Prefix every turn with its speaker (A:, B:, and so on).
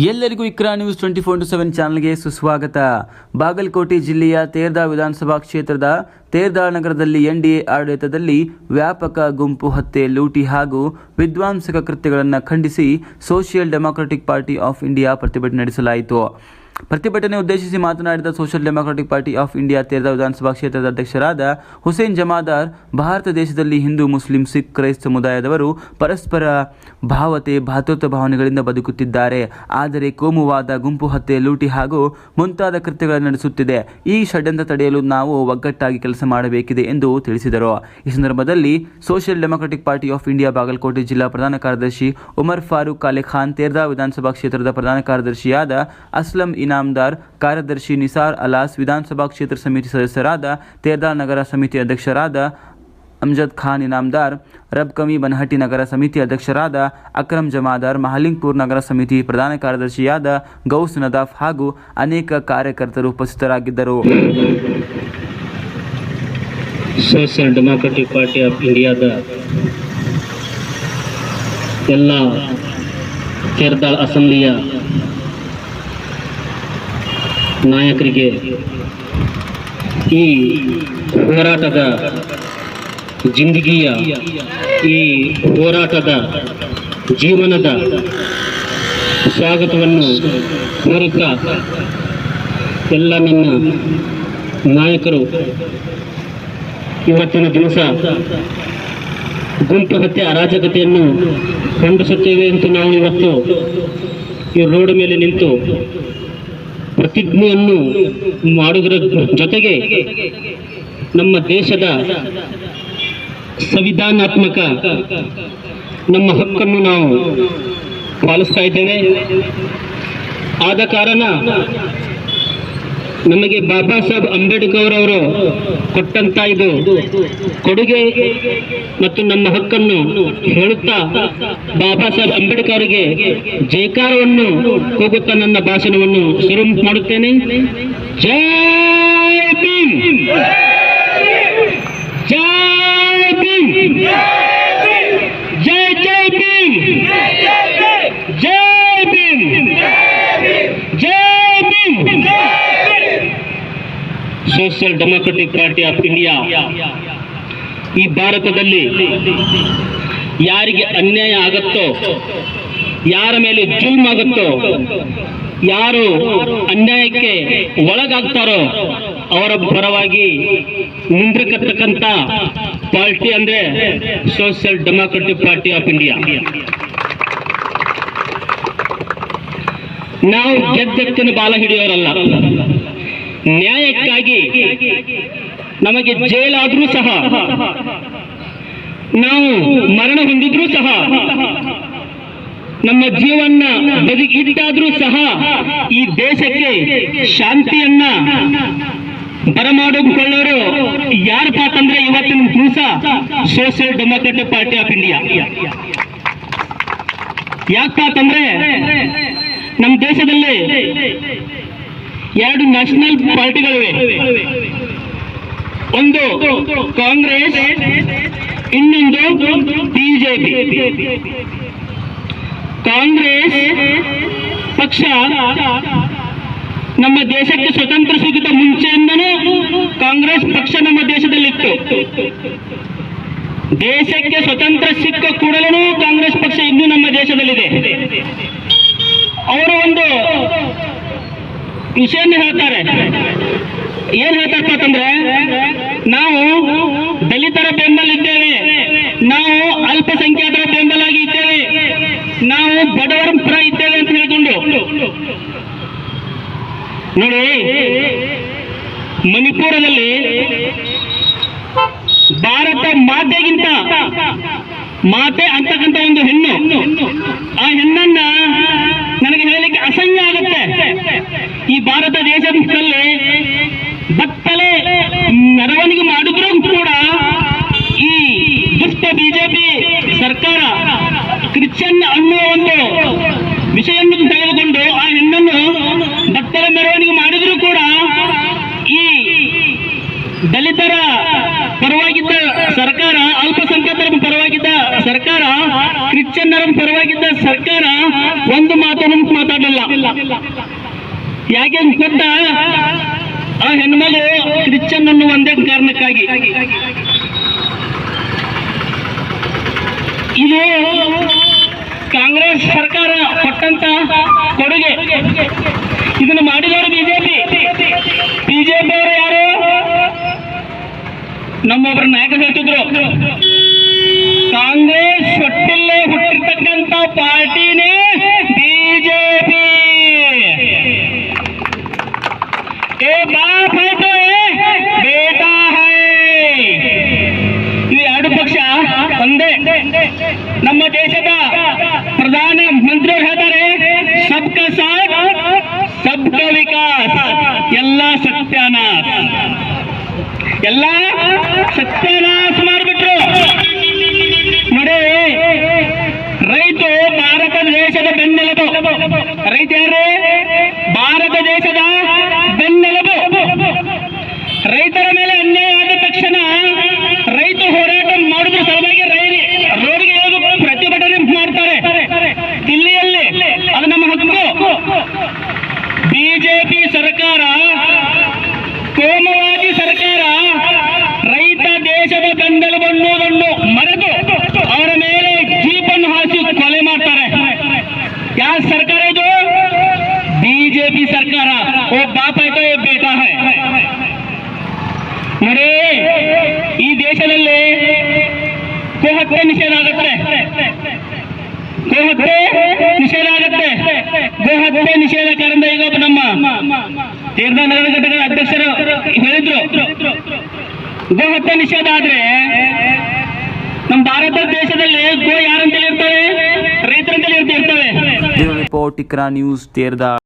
A: ಎಲ್ಲರಿಗೂ Iqra news twenty four two seven ಚಾನಲ್ಗೆ ಸುಸ್ವಾಗತ. ಬಾಗಲಕೋಟೆ ಜಿಲ್ಲೆಯ ತೇರ್ದಾ ವಿಧಾನಸಭಾ ಕ್ಷೇತ್ರದ ತೇರ್ದಾ ನಗರದಲ್ಲಿ ಎನ್ಡಿಎ ಆಡಳಿತದಲ್ಲಿ ವ್ಯಾಪಕ ಗುಂಪು ಹತ್ಯೆ, ಲೂಟಿ ಹಾಗೂ ವಿಧ್ವಂಸಕ ಕೃತ್ಯಗಳನ್ನು ಖಂಡಿಸಿ social democratic party of India ಪ್ರತಿಭಟನೆ ನಡೆಸಲಾಯಿತು. ಪ್ರತಿಭಟನೆ ಉದ್ದೇಶಿಸಿ ಮಾತನಾಡಿದ social democratic party of India ತೆರೆದ ವಿಧಾನಸಭಾ ಕ್ಷೇತ್ರದ ಅಧ್ಯಕ್ಷರಾದ ಹುಸೇನ್ ಜಮಾದಾರ್, ಭಾರತ ದೇಶದಲ್ಲಿ ಹಿಂದೂ, ಮುಸ್ಲಿಂ, ಸಿಖ್, ಕ್ರೈಸ್ತ ಸಮುದಾಯದವರು ಪರಸ್ಪರ ಭಾವತೆ, ಭಾತೃತ್ವ ಭಾವನೆಗಳಿಂದ ಬದುಕುತ್ತಿದ್ದಾರೆ. ಆದರೆ ಕೋಮುವಾದ, ಗುಂಪು ಹತ್ಯೆ, ಲೂಟಿ ಹಾಗೂ ಮುಂತಾದ ಕೃತ್ಯಗಳನ್ನು ನಡೆಸುತ್ತಿದೆ. ಈ ಷಡ್ಯಂತ್ರ ತಡೆಯಲು ನಾವು ಒಗ್ಗಟ್ಟಾಗಿ ಕೆಲಸ ಮಾಡಬೇಕಿದೆ ಎಂದು ತಿಳಿಸಿದರು. ಈ ಸಂದರ್ಭದಲ್ಲಿ social democratic party of India Bagalkote ಜಿಲ್ಲಾ ಪ್ರಧಾನ ಕಾರ್ಯದರ್ಶಿ ಉಮರ್ ಫಾರೂಕ್ ಅಲಿ ಖಾನ್, ತೇರ್ದಾ ವಿಧಾನಸಭಾ ಕ್ಷೇತ್ರದ ಪ್ರಧಾನ ಕಾರ್ಯದರ್ಶಿಯಾದ ಅಸ್ಲಂ ಇನಾಮ್ದಾರ್ ಕಾರ್ಯದರ್ಶಿ ನಿಸಾರ್ ಅಲಾಸ್ ವಿಧಾನಸಭಾ ಕ್ಷೇತ್ರ ಸಮಿತಿ ಸದಸ್ಯರಾದ ತೇರ್ದಾ ನಗರ ಸಮಿತಿ ಅಧ್ಯಕ್ಷರಾದ ಅಮ್ಜದ್ ಖಾನ್ ಇನಾಮ್ದಾರ್ ರಬ್ಕಮಿ ಬನಹಟ್ಟಿ ನಗರ ಸಮಿತಿ ಅಧ್ಯಕ್ಷರಾದ ಅಕ್ರಮ್ ಜಮಾದಾರ್ ಮಹಲಿಂಗ್ಪುರ್ ನಗರ ಸಮಿತಿ ಪ್ರಧಾನ ಕಾರ್ಯದರ್ಶಿಯಾದ ಗೌಸ್ ನದಾಫ್ ಹಾಗೂ ಅನೇಕ ಕಾರ್ಯಕರ್ತರು ಉಪಸ್ಥಿತರಾಗಿದ್ದರು
B: ಸೋಷಿಯಲ್ ಡೆಮಾಕ್ರೆಟಿಕ್ ಪಾರ್ಟಿ ಆಫ್ ಇಂಡಿಯಾದ ಎಲ್ಲ ಕೇರ್ದಾಳ್ ಅಸೆಂಬ್ಲಿಯ ನಾಯಕರಿಗೆ ಈ ಹೋರಾಟದ ಜಿಂದಗಿಯ ಈ ಹೋರಾಟದ ಜೀವನದ ಸ್ವಾಗತವನ್ನು ಕೋರುತ್ತಾ ಎಲ್ಲ ನನ್ನ ನಾಯಕರು, ಇವತ್ತಿನ ದಿವಸ ಗುಂಪು ಹತ್ಯೆ ಅರಾಜಕತೆಯನ್ನು ಖಂಡಿಸುತ್ತೇವೆ ಅಂತ ನಾವು ಇವತ್ತು ಈ ರೋಡ್ ಮೇಲೆ ನಿಂತು ಪ್ರತಿಜ್ಞೆಯನ್ನು ಮಾಡುವುದರ ಜೊತೆಗೆ ನಮ್ಮ ದೇಶದ ಸಂವಿಧಾನಾತ್ಮಕ ನಮ್ಮ ಹಕ್ಕನ್ನು ನಾವು ಪಾಲಿಸ್ತಾ ಇದ್ದೇವೆ. ಆದ ಕಾರಣ ನಮಗೆ ಬಾಬಾ ಸಾಹೇಬ್ ಅಂಬೇಡ್ಕರ್ ಅವರು ಕೊಟ್ಟಂತ ಇದು ಕೊಡುಗೆ ಮತ್ತು ನಮ್ಮ ಹಕ್ಕನ್ನು ಹೇಳುತ್ತಾ ಬಾಬಾ ಸಾಹೇಬ್ ಅಂಬೇಡ್ಕರ್ ಅವರಿಗೆ ಜಯಕಾರವನ್ನು ಕೂಗುತ್ತಾ ನನ್ನ ಭಾಷಣವನ್ನು ಶುರು ಮಾಡುತ್ತೇನೆ. ಜೈ ಭೀಮ್ ಜೈ ಜೈ ಭೀಮ್ ಜೈ ಭೀಮ್ ಜೈ Bhim social democratic party of India. ಈ ಭಾರತದಲ್ಲಿ ಯಾರಿಗೆ ಅನ್ಯಾಯ ಆಗುತ್ತೋ, ಯಾರ ಮೇಲೆ ಜೂಮ್ ಆಗುತ್ತೋ, ಯಾರು ಅನ್ಯಾಯಕ್ಕೆ ಒಳಗಾಗ್ತಾರೋ, ಅವರ ಪರವಾಗಿ ನಿಂದ್ರಕತ್ತಕ್ಕಂಥ ಪಾರ್ಟಿ ಅಂದ್ರೆ social democratic party of India. ನಾವು ಗೆದ್ದಕ್ಕನ ಬಾಲ ಹಿಡಿಯೋರಲ್ಲ. ನ್ಯಾಯಕ್ಕಾಗಿ ನಮಗೆ ಜೈಲಾದ್ರೂ ಸಹ, ನಾವು ಮರಣ ಹೊಂದಿದ್ರೂ ಸಹ, ನಮ್ಮ ಜೀವನ ಬದುಕಿದ್ದಾದ್ರೂ ಸಹ ಈ ದೇಶಕ್ಕೆ ಶಾಂತಿಯನ್ನ ಬರಮಾಡಿಕೊಳ್ಳೋರು ಯಾರಪ್ಪ ಅಂತಂದ್ರೆ ಇವತ್ತಿನ ದಿವಸ social democratic party of India. ಯಾಕಪ್ಪ ಅಂತಂದ್ರೆ ನಮ್ಮ ದೇಶದಲ್ಲಿ ಎರಡು ನ್ಯಾಷನಲ್ ಪಾರ್ಟಿಗಳಿವೆ ಒಂದು ಕಾಂಗ್ರೆಸ್, ಇನ್ನೊಂದು ಬಿಜೆಪಿ ಕಾಂಗ್ರೆಸ್ ಪಕ್ಷ ನಮ್ಮ ದೇಶಕ್ಕೆ ಸ್ವತಂತ್ರ ಸಿಗಿದ ಮುಂಚೆಯಿಂದನೂ ಕಾಂಗ್ರೆಸ್ ಪಕ್ಷ ನಮ್ಮ ದೇಶದಲ್ಲಿತ್ತು. ದೇಶಕ್ಕೆ ಸ್ವತಂತ್ರ ಸಿಕ್ಕ ಕೂಡಲೂ ಕಾಂಗ್ರೆಸ್ ಪಕ್ಷ ಇನ್ನೂ ನಮ್ಮ ದೇಶದಲ್ಲಿದೆ ಅವರು ಒಂದು ವಿಷಯನ ಹೇಳ್ತಾರೆ. ಏನ್ ಅಂತಂದ್ರೆ ನಾವು ದಲಿತರ ಬೆಂಬಲ ಇದ್ದೇವೆ. ನಾವು ಅಲ್ಪಸಂಖ್ಯಾತರ ಬೆಂಬಲಾಗಿ ಇದ್ದೇವೆ. ನಾವು ಬಡವರ ಪರ ಇದ್ದೇವೆ ಅಂತ ಹೇಳ್ಕೊಂಡು. ನೋಡಿ, ಮಣಿಪುರದಲ್ಲಿ ಭಾರತ ಮಾತೆಗಿಂತ ಮಾತೆ ಅಂತಕ್ಕಂಥ ಒಂದು ಹೆಣ್ಣು. ಆ ಹೆಣ್ಣನ್ನ ನನಗೆ ಹೇಳಲಿಕ್ಕೆ ಅಸಹ್ಯ ಆಗುತ್ತೆ. ಈ ಭಾರತ ದೇಶದಲ್ಲಿ ಬತ್ತಲೆ ಮೆರವಣಿಗೆ ಮಾಡಿದ್ರು ಕೂಡ ಈ ದುಷ್ಟ ಬಿಜೆಪಿ ಸರ್ಕಾರ ಕ್ರಿಶ್ಚಿಯನ್ ಅನ್ನೋ ಒಂದು ವಿಷಯವನ್ನು ತೆಗೆದುಕೊಂಡು ಆ ಹೆಣ್ಣನ್ನು ಬತ್ತಲೆ ಮೆರವಣಿಗೆ ಮಾಡಿದ್ರು ಕೂಡ ಈ ದಲಿತರ ಪರವಾಗಿದ್ದ ಸರ್ಕಾರ ಅಲ್ಪಸಂಖ್ಯಾತರ ಪರವಾಗಿದ್ದ ಸರ್ಕಾರ ಕ್ರಿಶ್ಚಿಯನ್ನರ ಪರವಾಗಿ ಒಂದು ಮಾತು ನಿಂತು ಮಾತಾಡಲಿಲ್ಲ. ಯಾಕೆ ಗೊತ್ತಾ? ಆ ಹೆಣ್ಮಗಳು ಕ್ರಿಶ್ಚನ್ ಅನ್ನು ಒಂದೇ ಕಾರಣಕ್ಕಾಗಿ. ಇದು ಕಾಂಗ್ರೆಸ್ ಸರ್ಕಾರ ಕೊಟ್ಟಂತ ಕೊಡುಗೆ. ಇದನ್ನು ಮಾಡಿದವರು ಬಿಜೆಪಿ. ಬಿಜೆಪಿ ಅವರು ಯಾರು? ನಮ್ಮೊಬ್ಬರ ನಾಯಕ ಹೇಳ್ತಿದ್ರು ಕಾಂಗ್ರೆಸ್ ಹೊಟ್ಟಿಲ್ಲೇ ಹುಟ್ಟಿರ್ತಕ್ಕಂಥ ಪಾರ್ಟಿನೇ ಬಿಜೆಪಿ ಏ ಬಾಪ್ ಹೈ ತೋ ಏ ಬೇಟಾ ಹೈ ಈ ಎರಡು ಪಕ್ಷ ಒಂದೇ ನಮ್ಮ ದೇಶದ ಪ್ರಧಾನ ಮಂತ್ರಿಯವರು ಹೇಳ್ತಾರೆ ಸಬ್ಕ ಸಾಥ್ ಸಬ್ಕ ವಿಕಾಸ್ ಎಲ್ಲ ಸತ್ಯಾನಾಶ ಎಲ್ಲ ಸತ್ಯನಾಶ ಮಾಡಿಬಿಟ್ರು. ನೋಡಿ ರೈತ ಭಾರತ ದೇಶದ ಬೆನ್ನೆಲುಬು. ರೈತ ಯಾರು? ಭಾರತ ದೇಶದ ಬೆನ್ನೆಲುಬು. ರೈತರ ಓ ಬಾಪ तो एक बेटा ಹೈ ನೋಡಿ ಈ ದೇಶದಲ್ಲಿ ಗೋಹತ್ಯೆ ನಿಷೇಧ ಆಗುತ್ತೆ ಗೋಹತ್ಯೆ ನಿಷೇಧ ಆಗುತ್ತೆ ಗೋಹತ್ಯೆ ನಿಷೇಧ ಕಾರಣ ಈಗ ನಮ್ಮ ತೀರ್ಥ ನಗರ ಘಟಕದ ಅಧ್ಯಕ್ಷರು ಹೇಳಿದ್ರು। ಗೋಹತ್ಯೆ ನಿಷೇಧ ಆದ್ರೆ ನಮ್ಮ ಭಾರತ ದೇಶದಲ್ಲಿ ಗೋ ಯಾರಂತೇಳಿ ಇರ್ತವೆ? ರೈತರಂತೇಳಿ ಇರ್ತವೆ?
A: Report Iqra news Terdal